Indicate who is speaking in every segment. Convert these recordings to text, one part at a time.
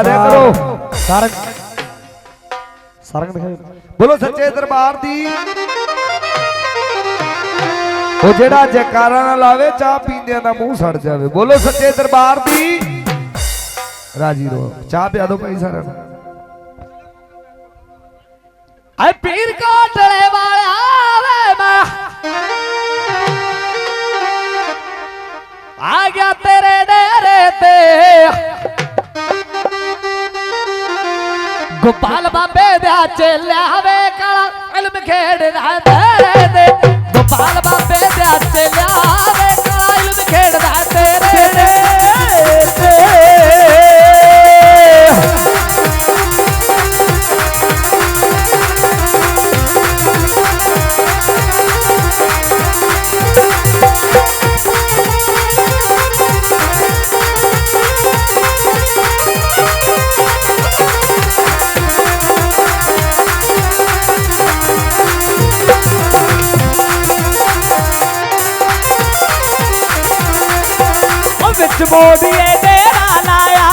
Speaker 1: ਆਦਿਆ ਕਰੋ।
Speaker 2: ਸਾਰੰਗ। ਸਾਰੰਗ ਦਿਖਾਓ
Speaker 1: ਬੋਲੋ ਸੱਚੇ ਦਰਬਾਰ ਦੀ। ਉਹ ਜਿਹੜਾ ਜੈਕਾਰਾ ਨਾ ਲਾਵੇ ਚਾਹ ਪੀਂਦਿਆਂ ਦਾ ਮੂੰਹ ਸੜ ਜਾਵੇ। ਬੋਲੋ ਸੱਚੇ ਦਰਬਾਰ ਦੀ। ਰਾਜੀ ਰੋ ਚਾਹ ਪਿਆ ਦੋ ਭਾਈ ਸਾਰਿਆਂ ਨੂੰ।
Speaker 2: ਐ ਪੀਰ ਕੋਟਲੇ ਵਾਲਿਆ ਵੇ ਮੈਂ। ਆ ਗਿਆ ਤੇਰੇ ਡੇਰੇ ਤੇ। ਗੋਪਾਲ ਬਾਬੇ ਦਾ ਚੇਲਿਆ ਵੇ ਕਾਲਾ ਇਲਮ ਖੇਡਦਾ ਤੇਰੇ ਤੇ ਗੋਪਾਲ ਬਾਬੇ ਦਾ ਚੇਲਿਆ ਵੇ ਕਾਲਾ ਇਲਮ ਖੇਡਦਾ ਤੇਰੇ ਤੇ ਵਿੱਚ ਮੋੜੀਏ ਡੇਰਾ ਲਾਇਆ।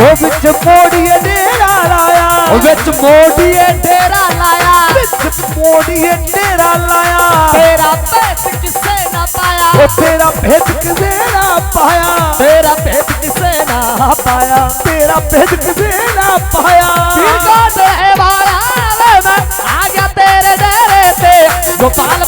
Speaker 1: ਉਹ ਵਿੱਚ ਮੋੜੀਏ ਡੇਰਾ ਲਾਇਆ।
Speaker 2: ਉਹ ਵਿੱਚ ਮੋੜੀਏ ਡੇਰਾ ਲਾਇਆ।
Speaker 1: ਵਿੱਚ ਮੋੜੀਏ ਡੇਰਾ ਲਾਇਆ।
Speaker 2: ਤੇਰਾ ਭੇਤ ਕਿਸੇ ਨਾ ਪਾਇਆ।
Speaker 1: ਉਹ ਤੇਰਾ ਭੇਦ ਕਿਸੇ ਨਾ ਪਾਇਆ।
Speaker 2: ਤੇਰਾ ਭੇਤ ਕਿਸੇ ਨਾ ਪਾਇਆ।
Speaker 1: ਤੇਰਾ ਭੇਦ ਕਿਸੇ ਨਾ ਪਾਇਆ।
Speaker 2: ਪੀਰ ਕੋਟਲੇ ਵਾਲਾ ਵੇ ਮੈਂ ਆ ਗਿਆ ਤੇਰੇ ਡੇਰੇ ਤੇ। ਗੋਪਾਲ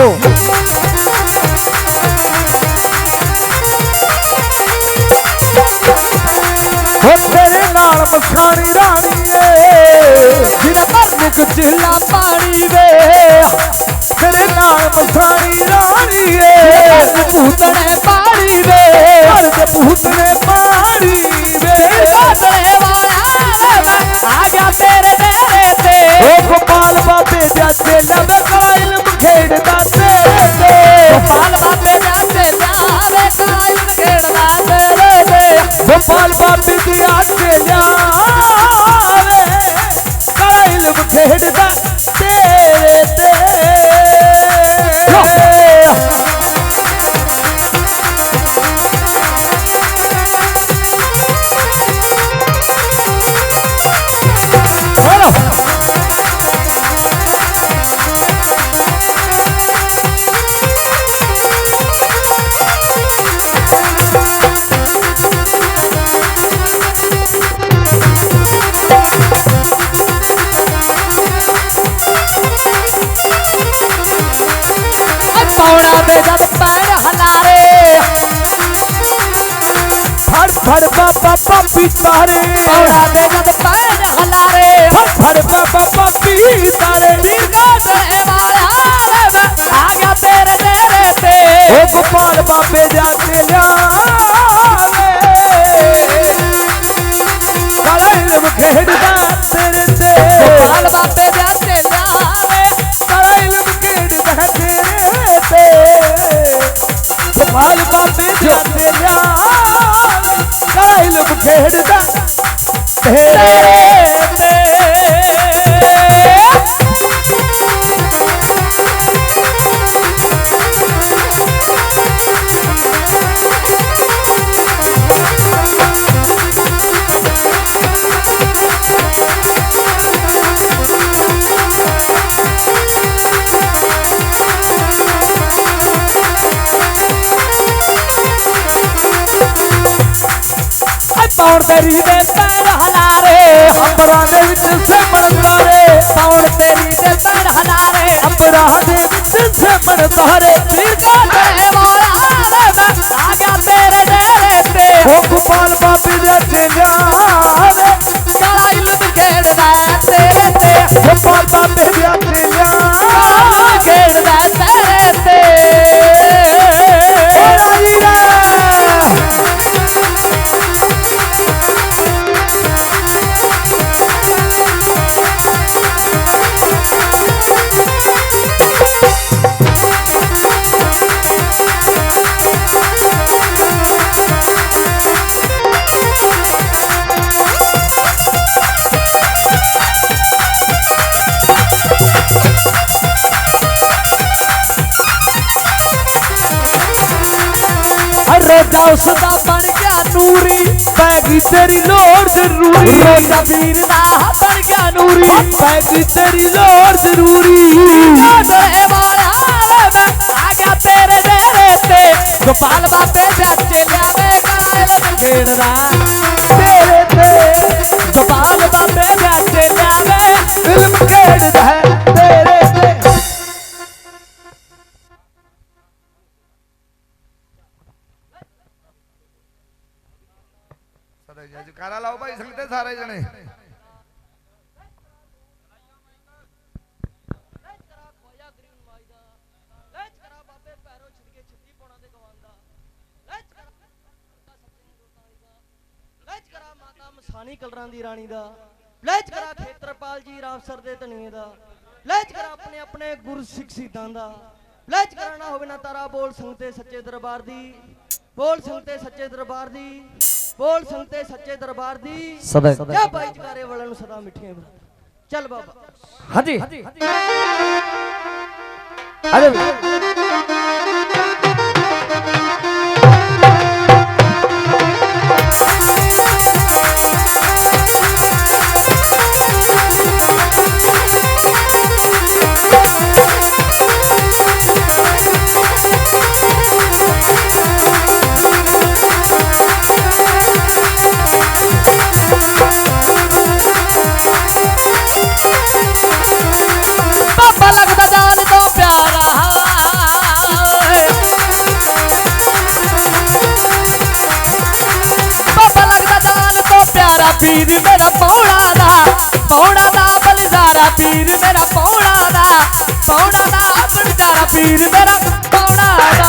Speaker 2: ਜੋ
Speaker 1: ਹੋ ਤੇਰੇ ਨਾਲ ਮਸਾਣੀ ਰਾਣੀ ਏ।
Speaker 2: ਜਿਹੜਾ ਭਰਨ ਕੁਚਲਾ ਪਾਣੀ ਵੇ।
Speaker 1: ਤੇਰੇ ਨਾਲ ਮਸਾਣੀ ਰਾਣੀ ਏ।
Speaker 2: ਭੂਤੜੇ ਪਾਣੀ ਵੇ।
Speaker 1: ਦੇ ਭੂਤਨੇ ਪਾਣੀ ਵੇ।
Speaker 2: ਵਾਲਾ ਆ ਗਿਆ ਤੇਰੇ ਡੇਰੇ ਤੇ।
Speaker 1: ਓ ਗੋਪਾਲ ਬਾਬੇ ਦਾ ਚੇਲਾ ਵੇ ਕਾਲਾ the best. हरे
Speaker 2: ਏ ਪੌੜ ਤੇਰੀ ਦੇ ਪੈਰ ਹਲਾਰੇ
Speaker 1: ਅੰਬਰਾਂ ਦੇ ਵਿੱਚ ਸੇਮਣ ਤਾਰੇ
Speaker 2: ਪੌੜ ਤੇਰੀ ਦੇ ਪੈਰ ਹਲਾਰੇ
Speaker 1: ਅੰਬਰਾਂ ਦੇ ਵਿੱਚ ਸੇਮਣ ਤਾਰੇ
Speaker 2: ਵੀਰ ਕੋਟਲੇ ਵਾਲਾ ਵੇ ਮੈਂ ਆ ਗਿਆ ਤੇਰੇ ਡੇਰੇ ਉਸ ਦਾ ਬਣ ਗਿਆ ਨੂਰੀ
Speaker 1: ਪੈ ਗਈ ਤੇਰੀ ਲੋੜ ਜ਼ਰੂਰੀ।
Speaker 2: ਰੋਜਾ ਪੀਰ ਦਾ ਬਣ ਗਿਆ ਨੂਰੀ
Speaker 1: ਪੈ ਗਈ ਤੇਰੀ ਲੋੜ ਜ਼ਰੂਰੀ।
Speaker 2: ਡੋਲੇ ਵਾਲਿਆ ਮੈਂ ਆ ਗਿਆ ਤੇਰੇ ਡੇਰੇ ਤੇ ਗੋਪਾਲ ਬਾਬੇ ਦਾ ਚੇਲਿਆ ਵੇ ਕਾਇਲ ਖੇਡਦਾ
Speaker 1: ਤੇਰੇ ਤੇ
Speaker 2: ਗੋਪਾਲ ਬਾਬੇ ਦਾ ਚੇਲਿਆ ਵੇ
Speaker 1: ਇਲਮ ਸਦਾ ਜਕਾਰਾ ਲਾਓ ਭਾਈ, ਸੰਗਤੇ ਸਾਰੇ ਜਣੇ।
Speaker 3: ਲੈਚ ਕਲਰਾਂ ਦੀ ਰਾਣੀ ਦਾ। ਲੈਚ ਕਰਾ ਖੇਤਰਪਾਲ ਜੀ ਰਾਵਸਰ ਦੇ ਧਨੀਏ ਦਾ। ਲੈਚ ਕਰਾ ਆਪਣੇ ਆਪਣੇ ਗੁਰ ਸਿੱਖ ਸਿੱਧਾਂ ਦਾ। ਲੈਚ ਕਰਾ ਹੋਵੇ ਨਾ ਤਾਰਾ, ਬੋਲ ਸੰਗਤੇ ਸੱਚੇ ਦਰਬਾਰ ਦੀ। ਬੋਲ ਸੰਗਤੇ ਸੱਚੇ ਦਰਬਾਰ ਦੀ। ਬੋਲ ਸੰਗਤੇ ਸੱਚੇ ਦਰਬਾਰ ਦੀ।
Speaker 2: ਸਦਾ
Speaker 3: ਕਿਆ ਭਾਈਚਾਰੇ ਵਾਲਿਆਂ ਨੂੰ ਸਦਾ ਮਿੱਠੀਆਂ ਬਣਾ। ਚੱਲ ਬਾਬਾ।
Speaker 2: ਹਾਂਜੀ। ਅਰੇ ਪੀਰ ਮੇਰਾ ਪੌੜਾ ਦਾ ਪੌੜਾ ਦਾ ਬਲਿਜ਼ਾਰਾ ਪੀਰ ਮੇਰਾ ਪੌੜਾ ਦਾ ਪੌੜਾ ਦਾ ਬਲਿਜ਼ਾਰਾ ਪੀਰ ਮੇਰਾ ਪੌੜਾ ਦਾ।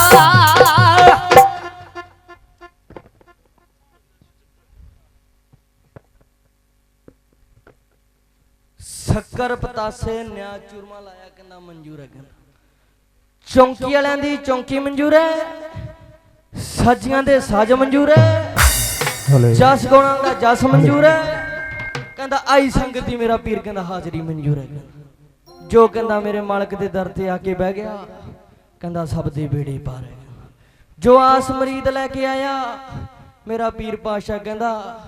Speaker 3: ਸ਼ੱਕਰ ਪਤਾਸੇ ਨਿਆ ਚੂਰਮਾ ਲਾਇਆ ਕਹਿੰਦਾ ਮਨਜ਼ੂਰ ਹੈ ਕਹਿੰਦਾ। ਚੌਂਕੀ ਵਾਲਿਆਂ ਦੀ ਚੌਂਕੀ ਮਨਜ਼ੂਰ ਹੈ, ਸਾਜੀਆਂ ਦੇ ਸਾਜ ਮਨਜ਼ੂਰ ਹੈ। ਜਸ ਗਾਉਣਾ ਦਾ ਜਸ ਮਨਜ਼ੂਰ ਹੈ। ਕਹਿੰਦਾ ਆਈ ਸੰਗਤ ਦੀ ਮੇਰਾ ਪੀਰ ਕਹਿੰਦਾ ਹਾਜ਼ਰੀ ਮਨਜ਼ੂਰ ਹੈ। ਜੋ ਕਹਿੰਦਾ ਮੇਰੇ ਮਾਲਕ ਦੇ ਦਰ ਤੇ ਆ ਕੇ ਬਹਿ ਗਿਆ ਕਹਿੰਦਾ ਸਭ ਦੇ ਬੇੜੇ ਪਾਰ ਹੈ। ਜੋ ਆਸ ਮਰੀਦ ਲੈ ਕੇ ਆਇਆ ਮੇਰਾ ਪੀਰ ਪਾਸ਼ਾ ਕਹਿੰਦਾ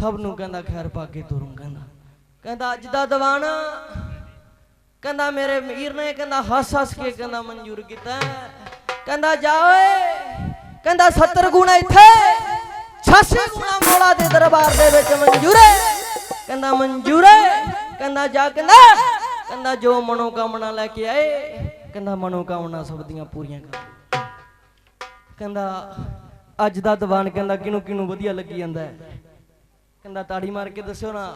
Speaker 3: ਸਭ ਨੂੰ ਕਹਿੰਦਾ ਖੈਰ ਪਾ ਕੇ ਤੁਰੂੰ ਕਹਿੰਦਾ। ਕਹਿੰਦਾ ਅੱਜ ਦਾ ਦੀਵਾਨ ਕਹਿੰਦਾ ਮੇਰੇ ਮੀਰ ਨੇ ਕਹਿੰਦਾ ਹੱਸ ਹੱਸ ਕੇ ਕਹਿੰਦਾ ਮਨਜ਼ੂਰ ਕੀਤਾ। ਕਹਿੰਦਾ ਜਾ ਓਏ ਕਹਿੰਦਾ 70 ਗੁਣਾ ਇੱਥੇ। 86 ਗੁਣਾ ਮੋਲਾ ਦੇ ਦਰਬਾਰ ਦੇ ਵਿੱਚ ਮਨਜ਼ੂਰ ਕਹਿੰਦਾ ਮਨਜ਼ੂਰ ਕਹਿੰਦਾ, ਜਾ ਕਹਿੰਦਾ। ਕਹਿੰਦਾ, ਜੋ ਮਨੋ ਕਾਮਨਾ ਲੈ ਕੇ ਆਏ। ਕਹਿੰਦਾ ਮਨੋ ਕਾਮਨਾ ਸਭ ਦੀਆਂ ਪੂਰੀਆਂ ਕਰ ਕਹਿੰਦਾ, ਅੱਜ ਦਾ ਦੀਵਾਨ ਕਹਿੰਦਾ ਕਿਨੂੰ ਕਿਨੂੰ ਵਧੀਆ ਲੱਗੀ ਜਾਂਦਾ ਹੈ? ਕਹਿੰਦਾ, ਤਾੜੀ ਮਾਰ ਕੇ ਦੱਸਿਓ ਨਾ।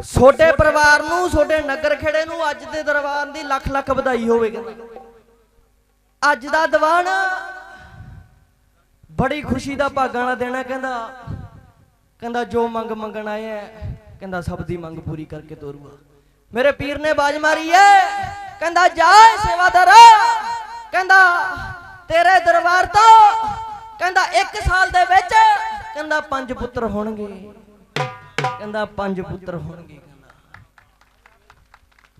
Speaker 3: ਛੋਟੇ ਪਰਿਵਾਰ ਨੂੰ, ਛੋਟੇ ਨਗਰ ਖੇੜੇ ਨੂੰ ਅੱਜ ਦੇ ਦਰਬਾਰ ਦੀ ਲੱਖ ਲੱਖ ਵਧਾਈ ਹੋਵੇ। ਕਹਿੰਦਾ ਅੱਜ ਦਾ ਦੀਵਾਨ ਬੜੀ ਖੁਸ਼ੀ ਦਾ ਭਾਗਾਂ ਵਾਲਾ ਦੇਣਾ ਕਹਿੰਦਾ। ਕਹਿੰਦਾ ਜੋ ਮੰਗ ਮੰਗਣ ਆਏ ਹੈ ਕਹਿੰਦਾ ਸਭ ਦੀ ਮੰਗ ਪੂਰੀ ਕਰਕੇ ਤੋਰੂਗਾ। ਮੇਰੇ ਪੀਰ ਨੇ ਬਾਜ ਮਾਰੀ ਹੈ ਕਹਿੰਦਾ ਜਾ ਸੇਵਾਦਾਰ, ਕਹਿੰਦਾ ਤੇਰੇ ਦਰਬਾਰ ਤੋਂ, ਕਹਿੰਦਾ 1 ਸਾਲ ਦੇ ਵਿੱਚ, ਕਹਿੰਦਾ ਪੰਜ ਪੁੱਤਰ ਹੋਣਗੇ, ਕਹਿੰਦਾ ਪੰਜ ਪੁੱਤਰ ਹੋਣਗੇ, ਕਹਿੰਦਾ।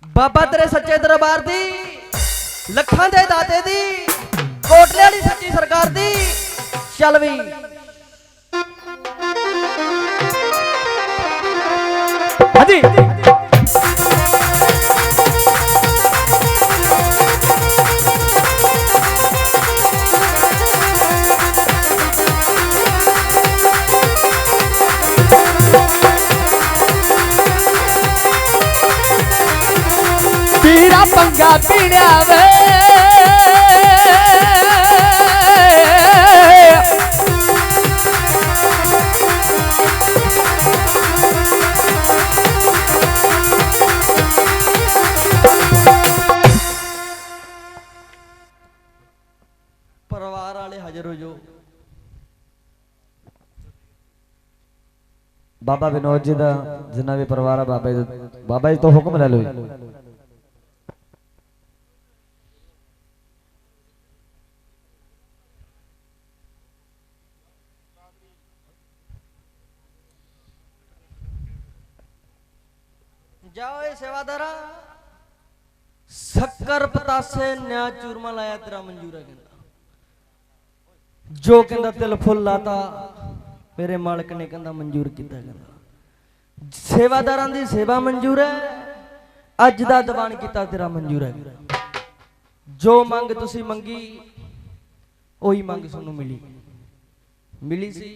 Speaker 3: ਬਾਬਾ ਤੇਰੇ ਸੱਚੇ ਦਰਬਾਰ ਦੀ, ਲੱਖਾਂ ਦੇ ਦਾਤੇ ਦੀ, ਕੋਟਲੇ ਵਾਲੀ ਸੱਚੀ ਸਰਕਾਰ ਦੀ ਚੱਲ ਵੀ
Speaker 2: ਹਾਂਜੀ ਪੀਰਾ ਪੰਗਾ ਪੀੜਿਆ
Speaker 1: ਬਾਬਾ ਵਿਨੋਦ ਜੀ ਦਾ ਜਿੰਨਾ ਵੀ ਪਰਿਵਾਰ ਆ, ਬਾਬਾ ਜੀ ਦਾ- ਬਾਬਾ ਜੀ ਤੋਂ ਹੁਕਮ ਲੈ ਲਓ
Speaker 3: ਜਾਓ ਏ ਸੇਵਾਦਾਰਾ। ਸ਼ੱਕਰ ਪਤਾਸੇ ਨਿਆ ਚੂਰਮਾ ਲਾਇਆ ਤੇਰਾ ਮਨਜ਼ੂਰ ਕਹਿੰਦਾ। ਜੋ ਕਹਿੰਦਾ ਦਿਲ ਫੁੱਲ ਲਾਤਾ ਮੇਰੇ ਮਾਲਕ ਨੇ ਕਹਿੰਦਾ ਮਨਜ਼ੂਰ ਕੀਤਾ ਕਹਿੰਦਾ। ਸੇਵਾਦਾਰਾਂ ਦੀ ਸੇਵਾ ਮਨਜ਼ੂਰ ਹੈ। ਅੱਜ ਦਾ ਦੀਵਾਨ ਕੀਤਾ ਤੇਰਾ ਮਨਜ਼ੂਰ ਹੈ ਜੋ ਮੰਗ ਤੁਸੀਂ ਮੰਗੀ, ਉਹੀ ਮੰਗ ਤੁਹਾਨੂੰ ਮਿਲੀ। ਮਿਲੀ ਸੀ।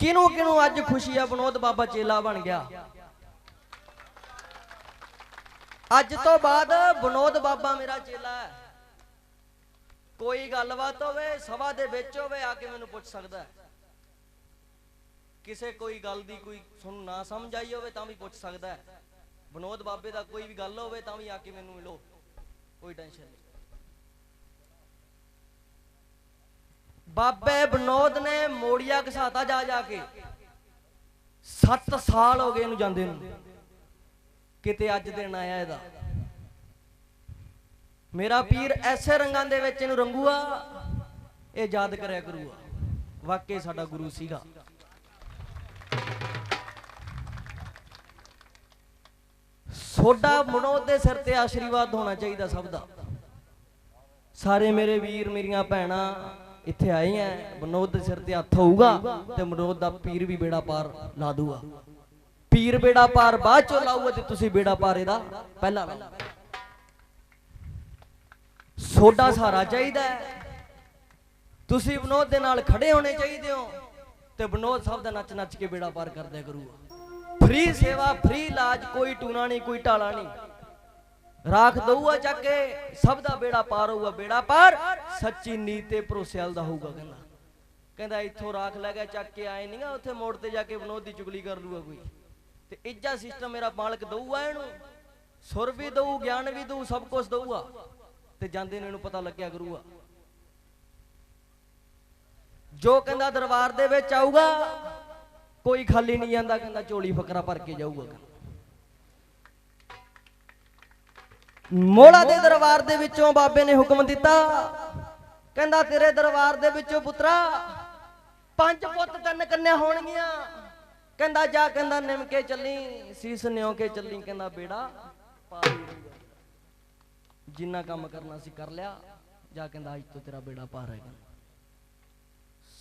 Speaker 3: ਕਿਨੂੰ ਕਿਨੂੰ ਅੱਜ ਖੁਸ਼ੀ ਆ? ਬਨੋਦ ਬਾਬਾ ਚੇਲਾ ਬਣ ਗਿਆ। ਅੱਜ ਤੋਂ ਬਾਅਦ ਬਨੋਦ ਬਾਬਾ ਮੇਰਾ ਚੇਲਾ ਹੈ। ਕੋਈ ਗੱਲਬਾਤ ਹੋਵੇ, ਸਭਾ ਦੇ ਵਿੱਚ ਹੋਵੇ, ਆ ਕੇ ਮੈਨੂੰ ਪੁੱਛ ਸਕਦਾ ਹੈ। ਕਿਸੇ ਕੋਈ ਗੱਲ ਦੀ ਕੋਈ ਤੁਹਾਨੂੰ ਨਾ ਸਮਝ ਆਈ ਹੋਵੇ ਤਾਂ ਵੀ ਪੁੱਛ ਸਕਦਾ ਹੈ। ਬਨੋਦ ਬਾਬੇ ਦਾ ਕੋਈ ਵੀ ਗੱਲ ਹੋਵੇ ਤਾਂ ਵੀ ਆ ਕੇ ਮੈਨੂੰ ਮਿਲੋ। ਕੋਈ ਟੈਨਸ਼ਨ ਨਹੀਂ। ਬਾਬੇ ਬਨੋਦ ਨੇ ਮੋੜੀਆ ਘਸਾਤਾ ਜਾ ਜਾ ਕੇ। 7 ਸਾਲ ਹੋ ਗਏ ਇਹਨੂੰ ਜਾਂਦੇ ਨੂੰ। ਕਿਤੇ ਅੱਜ ਦਿਨ ਆਇਆ ਇਹਦਾ। ਮੇਰਾ ਪੀਰ ਐਸੇ ਰੰਗਾਂ ਦੇ ਵਿੱਚ ਇਹਨੂੰ ਰੰਗੂਆ, ਇਹ ਯਾਦ ਕਰਿਆ ਕਰੂਗਾ। ਵਾਕਈ ਸਾਡਾ ਗੁਰੂ ਸੀਗਾ। ਸੋਡਾ ਮਨੋਦ ਦੇ ਸਿਰ ਤੇ ਆਸ਼ੀਰਵਾਦ ਹੋਣਾ ਚਾਹੀਦਾ ਸਭ ਦਾ। ਸਾਰੇ ਮੇਰੇ ਵੀਰ, ਮੇਰੀਆਂ ਭੈਣਾਂ ਇੱਥੇ ਆਏ ਆ ਮਨੋਦ ਦੇ ਸਿਰ ਤੇ ਹੱਥ ਹੋਊਗਾ ਤੇ ਮਨੋਦ ਦਾ ਪੀਰ ਵੀ ਬੇੜਾ ਪਾਰ ਲਾ ਦੂਗਾ। ਪੀਰ ਬੇੜਾ ਪਾਰ ਬਾਅਦ ਚੋਂ ਲਾਊਗਾ ਤੇ ਤੁਸੀਂ ਬੇੜਾ ਪਾਰ ਇਹਦਾ ਪਹਿਲਾਂ ਲਾਓ। ਸੋਡਾ ਸਹਾਰਾ ਚਾਹੀਦਾ ਹੈ। ਤੁਸੀਂ ਵਿਨੋਦ ਦੇ ਨਾਲ ਖੜੇ ਹੋਣੇ ਚਾਹੀਦੇ ਹੋ ਤੇ ਵਿਨੋਦ ਸਭ ਦਾ ਨੱਚ ਨੱਚ ਕੇ ਬੇੜਾ ਪਾਰ ਕਰਦਿਆ ਕਰੂਗਾ। ਫ੍ਰੀ ਸੇਵਾ, ਫ੍ਰੀ ਇਲਾਜ, ਕੋਈ ਟੂਣਾ ਨਹੀਂ, ਕੋਈ ਢਾਲਾ ਨਹੀਂ। ਰਾਖ ਦਊਗਾ ਚੱਕ ਕੇ, ਸਭ ਦਾ ਬੇੜਾ ਪਾਰ ਹੋਊਗਾ, ਬੇੜਾ ਪਾਰ। ਸੱਚੀ ਨੀਤ ਤੇ ਭਰੋਸੇ ਵਾਲ ਦਾ ਹੋਊਗਾ, ਕਹਿੰਦਾ। ਕਹਿੰਦਾ ਇੱਥੋਂ ਰਾਖ ਲੈ ਗਿਆ, ਚੱਕ ਕੇ ਆਏ ਨਹੀਂਗਾ ਉੱਥੇ ਮੋੜ ਤੇ ਜਾ ਕੇ ਵਿਨੋਦ ਦੀ ਚੁਗਲੀ ਕਰ ਲੂਗਾ ਕੋਈ। ਤੇ ਇੱਜਾ ਸਿਸਟਮ ਮੇਰਾ ਮਾਲਕ ਦਊਗਾ ਇਹਨੂੰ। ਸੁਰ ਵੀ ਦਊ, ਗਿਆਨ ਵੀ ਦਊ, ਸਭ ਕੁਝ ਦਊਗਾ। ਤੇ ਜਾਂਦੇ ਨੇ ਇਹਨੂੰ ਪਤਾ ਲੱਗਿਆ ਕਰੂਗਾ। ਜੋ ਕਹਿੰਦਾ ਦਰਬਾਰ ਦੇ ਵਿੱਚ ਆਊਗਾ ਕੋਈ ਖਾਲੀ ਨਹੀਂ ਜਾਂਦਾ, ਕਹਿੰਦਾ ਝੋਲੀ ਫਕਰਾ ਭਰ ਕੇ ਜਾਊਗਾ ਮੋਲਾ ਦੇ ਦਰਬਾਰ ਦੇ ਵਿੱਚੋਂ ਬਾਬੇ ਨੇ ਹੁਕਮ ਦਿੱਤਾ, ਕਹਿੰਦਾ ਤੇਰੇ ਦਰਬਾਰ ਦੇ ਵਿੱਚੋਂ ਪੁੱਤਰਾ, ਪੰਜ ਪੁੱਤ ਤਿੰਨ ਕੰਨਿਆ ਹੋਣਗੀਆਂ। ਕਹਿੰਦਾ ਜਾ, ਕਹਿੰਦਾ ਨਿਮਕੇ ਚੱਲੀ, ਸੀਸ ਨਿਉ ਕੇ ਚੱਲੀ, ਕਹਿੰਦਾ ਬੇੜਾ ਪਾਰ ਜਿੰਨਾ ਕੰਮ ਕਰਨਾ ਸੀ ਕਰ ਲਿਆ, ਜਾ ਕਹਿੰਦਾ ਅੱਜ ਤੋਂ ਤੇਰਾ ਬੇੜਾ ਪਾਰ ਹੈਗਾ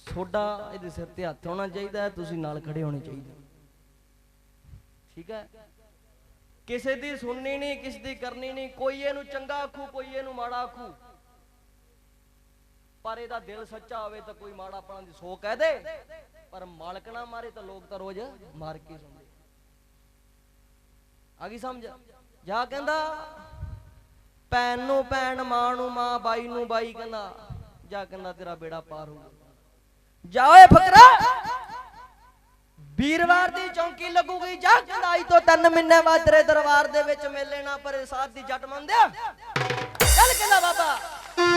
Speaker 3: ਤੁਹਾਡਾ ਇਹਦੇ ਸਿਰ ਤੇ ਹੱਥ ਹੋਣਾ ਚਾਹੀਦਾ ਹੈ, ਤੁਸੀਂ ਨਾਲ ਖੜੇ ਹੋਣੇ ਚਾਹੀਦੇ ਠੀਕ ਹੈ? ਕਿਸੇ ਦੀ ਸੁਣਨੀ ਨਹੀਂ, ਕਿਸੇ ਦੀ ਕਰਨੀ ਨਹੀਂ, ਕੋਈ ਇਹਨੂੰ ਚੰਗਾ ਆਖੂ, ਕੋਈ ਇਹਨੂੰ ਮਾੜਾ ਆਖੂ। ਪਰ ਇਹਦਾ ਦਿਲ ਸੱਚਾ ਹੋਵੇ ਤਾਂ ਕੋਈ ਮਾੜਾ ਆਪਣਾ ਦੀ ਸੋ ਕਹਿ ਦੇ। ਪਰ ਮਾਲਕ ਨਾ ਮਾਰੇ ਤਾਂ ਲੋਕ ਤਾਂ ਰੋਜ਼ ਮਾਰ ਕੇ ਸੁਣਦੇ ਆ ਗਈ ਸਮਝ? ਜਾ ਕਹਿੰਦਾ, ਭੈਣ ਨੂੰ ਭੈਣ, ਮਾਂ ਨੂੰ ਮਾਂ, ਬਾਈ ਨੂੰ ਬਾਈ ਕਹਿੰਦਾ, ਜਾ ਕਹਿੰਦਾ ਤੇਰਾ ਬੇੜਾ ਪਾਰ ਹੋਊਗਾ ਜਾ ਓਏ ਫਕਰਾ। ਵੀਰਵਾਰ ਦੀ ਚੌਂਕੀ ਲੱਗੂਗੀ, ਜਾ ਕਹਿੰਦਾ ਤੋਂ ਤਿੰਨ ਮਹੀਨੇ ਬਾਅਦ ਤੇਰੇ ਦਰਬਾਰ ਦੇ ਵਿੱਚ ਮੇਲੇ ਨਾ ਪਰੇ ਸਾਧ ਦੀ ਜੱਟ ਮੰਦਿਆ ਚੱਲ ਕਹਿੰਦਾ ਬਾਬਾ।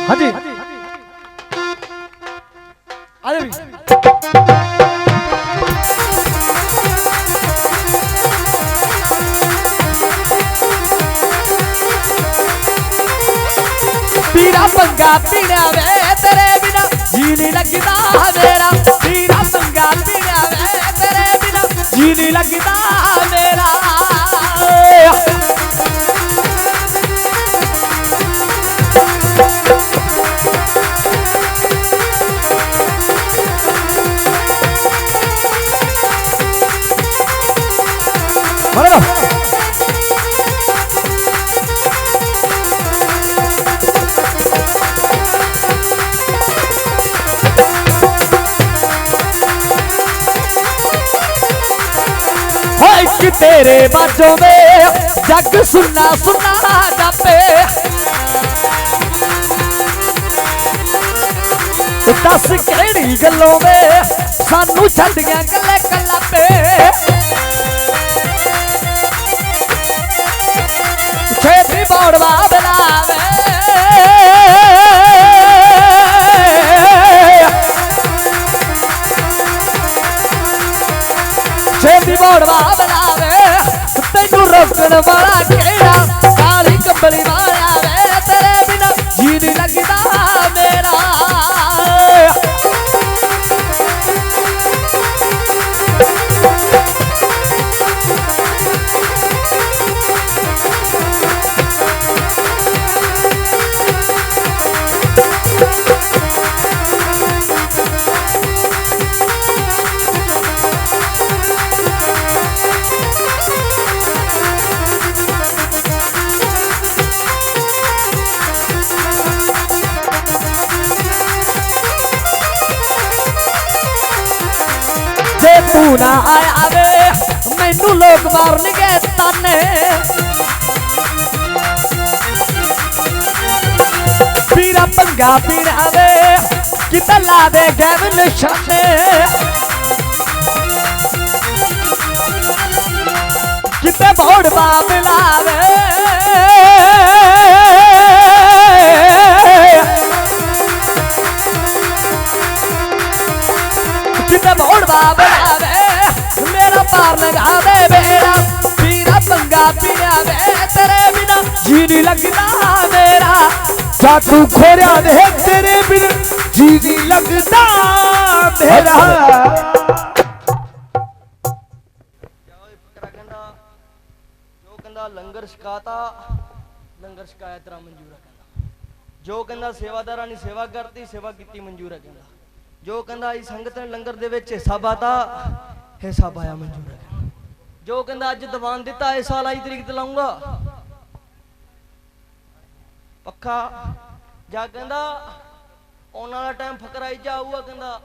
Speaker 2: ਹਾਂਜੀ। ਆਲੇ ਵੀ ਪੀਰਾ ਪੰਗਾ ਪੀਣਾ ਵੇ ਤੇਰੇ ਜੀ ਨਹੀਂ ਲੱਗਦਾ ਮੇਰਾ ਪੀਰਾ ਪੰਗਾ ਪੀਣਾ ਵੇ ਤੇਰੇ ਬਿਨਾ। ਜੀ ਨਹੀਂ ਲੱਗਦਾ ਹੋਏ ਤੇਰੇ ਬਾਝੋਂ ਵੇ, ਜੱਗ ਸੁਨਾ ਸੁਨਾ ਜਾਪੇ। ਦੱਸ ਕਿਹੜੀ ਗੱਲੋਂ ਵੇ, ਸਾਨੂੰ ਛੱਡ ਗਿਆ ਕੱਲੇ ਕੱਲਾਪੇ ਛੇਤੀ ਬੋੜਵਾ ਛੇਤੀ ਬੋੜਵਾ ਬਲਾਵੇ ਤੈਨੂੰ ਰੋਕਣ ਵਾਲਾ ਮੈਨੂੰ ਨਾ ਆਇਆ ਵੇ, ਮੈਨੂੰ ਲੋਕ ਮਾਰਨਗੇ ਤਾਨੇ। ਪੀਰਾ ਪੰਗਾ ਪੀਣਾ ਵੇ, ਕਿਤੇ ਲਾ ਦੇ ਗੈਵ ਨਿਸ਼ਾਨੇ। ਕਿਤੇ ਬੋੜ ਬਾਪ ਲਾਵੇ। ਕਿਤੇ ਵੇ ਤੇਰੇ ਬਿਨਾ ਜੀ ਨਹੀਂ ਲੱਗਦਾ ਮੇਰਾ
Speaker 1: ਜਾ ਤੂੰ ਖੋਰਿਆ ਦੇ ਤੇਰੇ ਬਿਨ ਜੀ ਨਹੀਂ ਲੱਗਦਾ ਮੇਰਾ
Speaker 3: ਓਏ ਪੁੱਤਰਾ ਕਹਿੰਦਾ ਜੋ ਕਹਿੰਦਾ ਲੰਗਰ ਛਕਾਤਾ ਲੰਗਰ ਛਕਾਇਆ ਤੇਰਾ ਮਨਜ਼ੂਰ ਹੈ ਕਹਿੰਦਾ। ਜੋ ਕਹਿੰਦਾ ਸੇਵਾਦਾਰਾਂ ਨੇ ਸੇਵਾ ਕਰਤੀ ਸੇਵਾ ਕੀਤੀ ਮਨਜ਼ੂਰ ਹੈ ਕਹਿੰਦਾ। ਜੋ ਕਹਿੰਦਾ ਇਹ ਸੰਗਤ ਨੇ ਲੰਗਰ ਦੇ ਵਿੱਚ ਹਿੱਸਾ ਪਾਤਾ ਹਿੱਸਾ ਪਾਇਆ ਮਨਜ਼ੂਰ ਹੈ। ਜੋ ਕਹਿੰਦਾ ਅੱਜ ਦੀਵਾਨ ਦਿੱਤਾ, ਇਸ ਸਾਲ ਆਈ ਤਰੀਕ ਤੇ ਲਾਉਂਗਾ। ਪੱਖਾ ਜਾ ਕਹਿੰਦਾ, ਆਉਣ ਵਾਲਾ ਟਾਈਮ ਫਕਰਾਈ ਜਾਊਗਾ ਕਹਿੰਦਾ।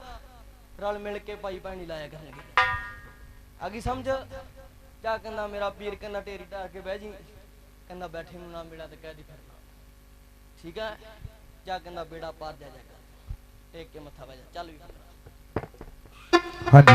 Speaker 3: ਰਲ ਮਿਲ ਕੇ ਭਾਈ ਭੈਣੀ ਲਾਇਆ ਕਰਨਗੇ ਆ ਗਈ ਸਮਝ? ਜਾ ਕਹਿੰਦਾ, ਮੇਰਾ ਪੀਰ ਕਹਿੰਦਾ, ਢੇਰੀ ਢਾਹ ਕੇ ਬਹਿ ਜੀ। ਕਹਿੰਦਾ, ਬੈਠੇ ਨੂੰ ਨਾ ਮਿਲਿਆ ਤੇ ਕਹਿ ਦੀ ਫਿਰਨਾ ਠੀਕ ਹੈ? ਜਾ ਕਹਿੰਦਾ, ਬੇੜਾ ਪਾਰ ਜਾ ਜਾ ਟੇਕ ਕੇ ਮੱਥਾ ਬਹਿ ਜਾ। ਚੱਲ ਵੀ
Speaker 1: ਹਾਂਜੀ।